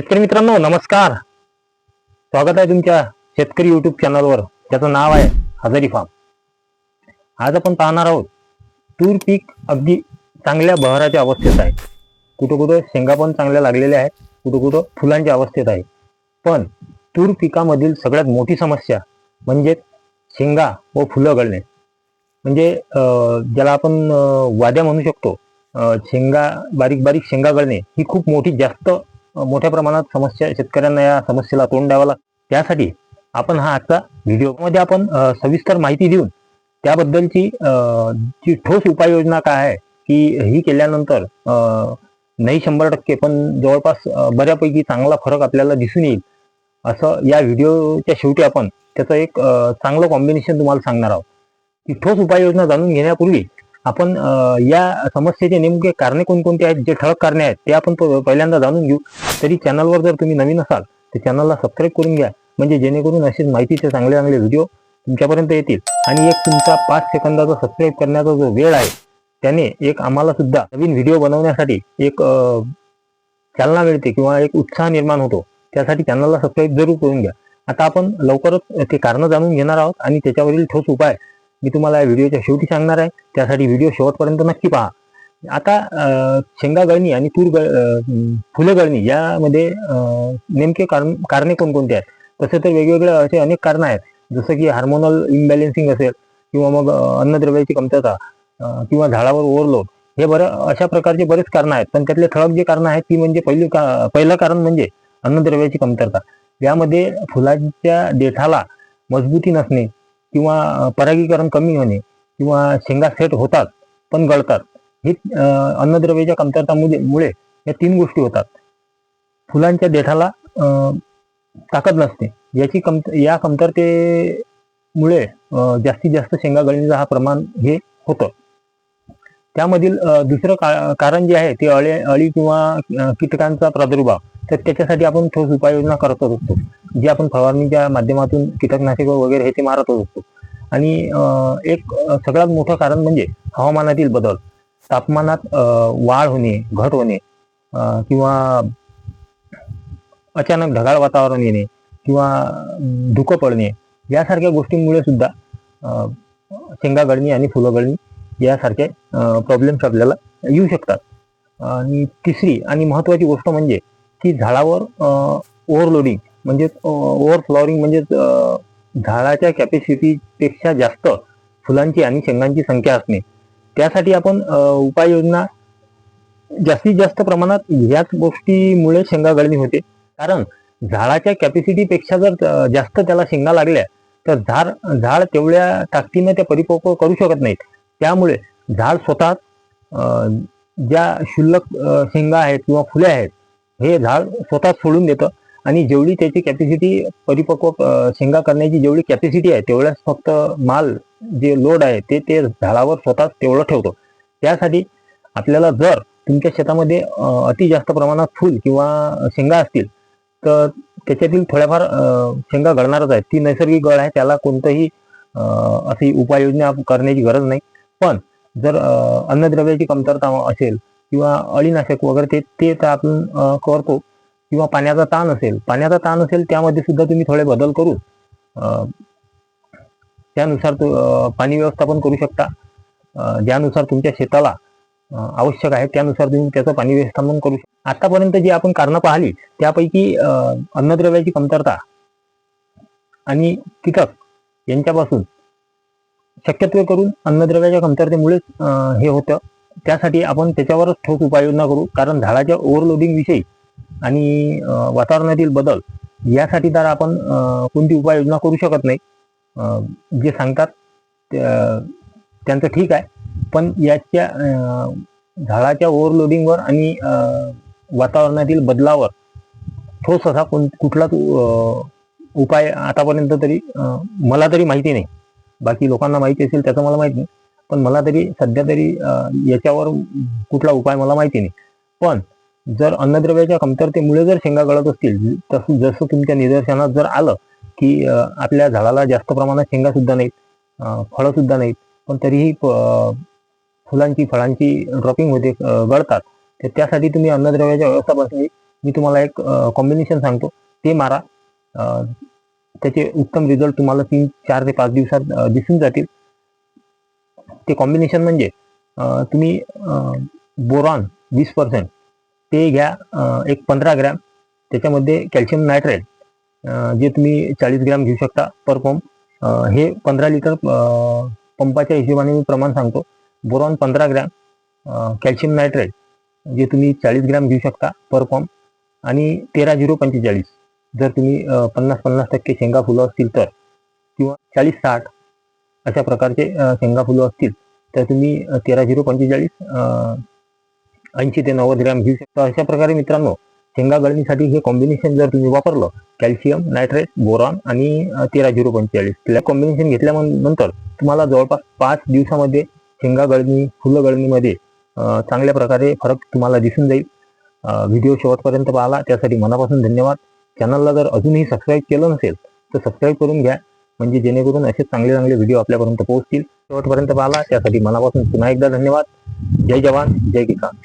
शेतकरी मित्रांनो नमस्कार. स्वागत आहे तुमच्या शेतकरी युट्यूब चॅनलवर ज्याचं नाव आहे हजारी फार्म आज आपण पाहणार आहोत तूर पीक अगदी चांगल्या बहराच्या अवस्थेत आहे. कुठं कुठं शेंगा पण चांगल्या लागलेल्या आहेत कुठं कुठं फुलांच्या अवस्थेत आहे. पण तूर पिकामधील सगळ्यात मोठी समस्या म्हणजे शेंगा व फुलं गळणे. म्हणजे ज्याला आपण वाद्या म्हणू शकतो शेंगा बारीक बारीक शेंगा गळणे ही खूप मोठी जास्त मोठ्या प्रमाणात समस्या शेतकऱ्यांना या समस्येला तोंड द्यावं लागतं त्यासाठी आपण हा आजचा व्हिडिओमध्ये आपण सविस्तर माहिती देऊन त्याबद्दलची जी ठोस उपाययोजना काय आहे की ही केल्यानंतर नाही शंभर टक्के पण जवळपास बऱ्यापैकी चांगला फरक आपल्याला दिसून येईल असं या व्हिडिओच्या शेवटी आपण त्याचं एक चांगलं कॉम्बिनेशन तुम्हाला सांगणार आहोत. की ठोस उपाययोजना जाणून घेण्यापूर्वी आपण या समस्येचे नेमके कारणे कोणकोणते आहेत जे ठळक कारणे आहेत ते आपण पहिल्यांदा जाणून घेऊ. तरी चॅनलवर जर तुम्ही नवीन असाल तर चॅनलला सबस्क्राईब करून घ्या. म्हणजे जेणेकरून असेच माहितीचे चांगले चांगले व्हिडिओ तुमच्यापर्यंत येतील. आणि एक तुमचा पाच सेकंदाचा सबस्क्राईब करण्याचा जो वेळ आहे त्याने एक आम्हाला सुद्धा नवीन व्हिडिओ बनवण्यासाठी एक चालना मिळते किंवा एक उत्साह निर्माण होतो. त्यासाठी चॅनलला सबस्क्राईब जरूर करून घ्या. आता आपण लवकरच ते कारणं जाणून घेणार आहोत आणि त्याच्यावरील ठोस उपाय मी तुम्हाला या व्हिडिओच्या शेवटी सांगणार आहे. त्यासाठी व्हिडिओ शेवटपर्यंत नक्की पहा. आता शेंगा गळणी आणि तूर गळ फुलं गळणी यामध्ये नेमके कारण कारणे कोणकोणते आहेत? तसे तर वेगवेगळे असे अनेक कारणं आहेत. जसं की हार्मोनल इम्बॅलेन्सिंग असेल किंवा मग अन्नद्रव्याची कमतरता किंवा झाडावर ओव्हरलोड हे बरं अशा प्रकारचे बरेच कारणं आहेत. पण त्यातले ठळक जे कारणं आहेत ती म्हणजे पहिली का पहिलं कारण म्हणजे अन्नद्रव्याची कमतरता. यामध्ये फुलांच्या देठाला मजबूती नसणे किंवा परागीकरण कमी होणे किंवा शेंगा सेट होतात पण गळतात. हे अन्नद्रव्याच्या कमतरतामुळे मुळे या तीन गोष्टी होतात. फुलांच्या देठाला अं, ताकद नसते. याची कम या कमतरतेमुळे जास्तीत जास्त शेंगा गळणीचा हा प्रमाण हे होतं. त्यामधील दुसरं का कारण जे आहे ते अळे अळी किंवा कीटकांचा प्रादुर्भाव तर त्याच्यासाठी आपण ठोस उपाययोजना करतच असतो. जे आपण फवारणीच्या माध्यमातून कीटकनाशक वगैरे हे ते मारत असतो. आणि एक सगळ्यात मोठं कारण म्हणजे हवामानातील बदल. तापमानात वाढ होणे घट होणे किंवा अचानक ढगाळ वातावरण येणे किंवा धुकं पडणे यासारख्या गोष्टींमुळे सुद्धा शेंगा गळणी आणि फुलं गळणी यासारखे प्रॉब्लेम्स आपल्याला येऊ शकतात. आणि तिसरी आणि महत्वाची गोष्ट म्हणजे की झाडावर ओव्हरलोडिंग म्हणजे ओव्हर फ्लॉवरिंग म्हणजे झाडाच्या कॅपॅसिटीपेक्षा जास्त फुलांची आणि शेंगांची संख्या असणे. त्यासाठी आपण उपाययोजना जास्तीत जास्त प्रमाणात ह्याच गोष्टीमुळे शेंगा गळणी होते. कारण झाडाच्या कॅपॅसिटीपेक्षा जर जास्त त्याला शेंगा लागल्या तर झाड झाड तेवढ्या ताकदीने ते परिपक्व करू शकत नाहीत. त्यामुळे झाड स्वतः ज्या शुल्लक शेंगा आहेत किंवा फुले आहेत हे झाड स्वतः सोडून देतं. आणि जेवढी त्याची कॅपॅसिटी परिपक्व शेंगा करण्याची जेवढी कॅपॅसिटी आहे तेवढ्याच फक्त माल जे लोड आहे ते ते झाडावर स्वतःच तेवढं ठेवतो. त्यासाठी आपल्याला जर तुमच्या शेतामध्ये अति जास्त प्रमाणात फूल किंवा शेंगा असतील तर त्याच्यातील थोड्याफार शेंगा गळणारच आहेत. ती नैसर्गिक गळ आहे त्याला कोणतंही अशी उपाययोजना करण्याची गरज नाही. पण जर अन्नद्रव्याची कमतरता असेल किंवा अळीनाशक वगैरे ते ते तर आपण करतो. किंवा पाण्याचा ताण असेल पाण्याचा ताण असेल त्यामध्ये सुद्धा तुम्ही थोडे बदल करून अं, त्यानुसार पाणी व्यवस्थापन करू शकता. ज्यानुसार तुमच्या शेताला आवश्यक आहे त्यानुसार तुम्ही त्याचं पाणी व्यवस्थापन करू शकता आतापर्यंत जी आपण कारणं पाहिली त्यापैकी अन्नद्रव्याची कमतरता आणि कीटक यांच्यापासून शक्यत्वे करून अन्नद्रव्याच्या कमतरतेमुळेच हे होतं. त्यासाठी आपण त्याच्यावरच ठोस उपाययोजना करू कारण झाडाच्या ओव्हरलोडिंग विषयी आणि वातावरणातील बदल यासाठी तर आपण कोणती उपाययोजना करू शकत नाही. जे सांगतात त्या- त्यांचं ठीक आहे. पण याच्या झाडाच्या ओव्हरलोडिंगवर आणि वातावरणातील बदलावर ठोस असा कोण कुठलाच उपाय आतापर्यंत तरी मला तरी माहिती नाही. बाकी लोकांना माहिती असेल त्याचं मला माहिती नाही. पण मला तरी सध्या तरी याच्यावर कुठला उपाय मला माहिती नाही. पण जर अन्नद्रव्याच्या कमतरतेमुळे जर शेंगा गळत असतील तसं जसं तुमच्या निदर्शनात जर आलं की आपल्या झाडाला जास्त प्रमाणात शेंगा सुद्धा नाहीत फळं सुद्धा नाहीत पण तरीही फुलांची फळांची ड्रॉपिंग होते गळतात तर त्यासाठी तुम्ही अन्नद्रव्याच्या व्यवस्थापनाची मी तुम्हाला एक कॉम्बिनेशन सांगतो. ते मारा. त्याचे उत्तम रिझल्ट तुम्हाला तीन चार ते पाच दिवसात दिसून जातील. ते कॉम्बिनेशन म्हणजे तुम्ही बोरॉन वीस पर्सेंट ते घ्या एक पंधरा ग्रॅम. त्याच्यामध्ये कॅल्शियम नायट्रेट जे तुम्ही चाळीस ग्रॅम घेऊ शकता पर पंप हे पंधरा लिटर पंपाच्या हिशोबाने मी प्रमाण सांगतो. बोरॉन पंधरा ग्रॅम कॅल्शियम नायट्रेट जे तुम्ही चाळीस ग्रॅम घेऊ शकता पर पंप आणि तेरा झिरो पंचेचाळीस जर तुम्ही पन्नास पन्नास टक्के शेंगा फुलं असतील तर. किंवा चाळीस साठ अशा प्रकारचे शेंगा फुलं असतील तर तुम्ही तेरा झिरो पंचेचाळीस ऐंशी ते नव्वद ग्रॅम घेऊ शकता. अशा प्रकारे मित्रांनो शेंगा गळणीसाठी हे कॉम्बिनेशन जर तुम्ही वापरलं कॅल्शियम नायट्रेट बोरॉन आणि तेरा झिरो पंचेचाळीस. त्या कॉम्बिनेशन घेतल्यानंतर तुम्हाला जवळपास पाच दिवसामध्ये शेंगा गळणी फुलं गळणीमध्ये चांगल्या प्रकारे फरक तुम्हाला दिसून जाईल. व्हिडिओ शेवटपर्यंत पाहिला. त्यासाठी मनापासून धन्यवाद. चॅनलला जर अजूनही सबस्क्राईब केलं नसेल तर सबस्क्राईब करून घ्या. म्हणजे जेणेकरून असे चांगले चांगले व्हिडिओ आपल्यापर्यंत पोहोचतील. शेवटपर्यंत पाहिला. त्यासाठी मनापासून पुन्हा एकदा धन्यवाद. जय जवान जय किसान.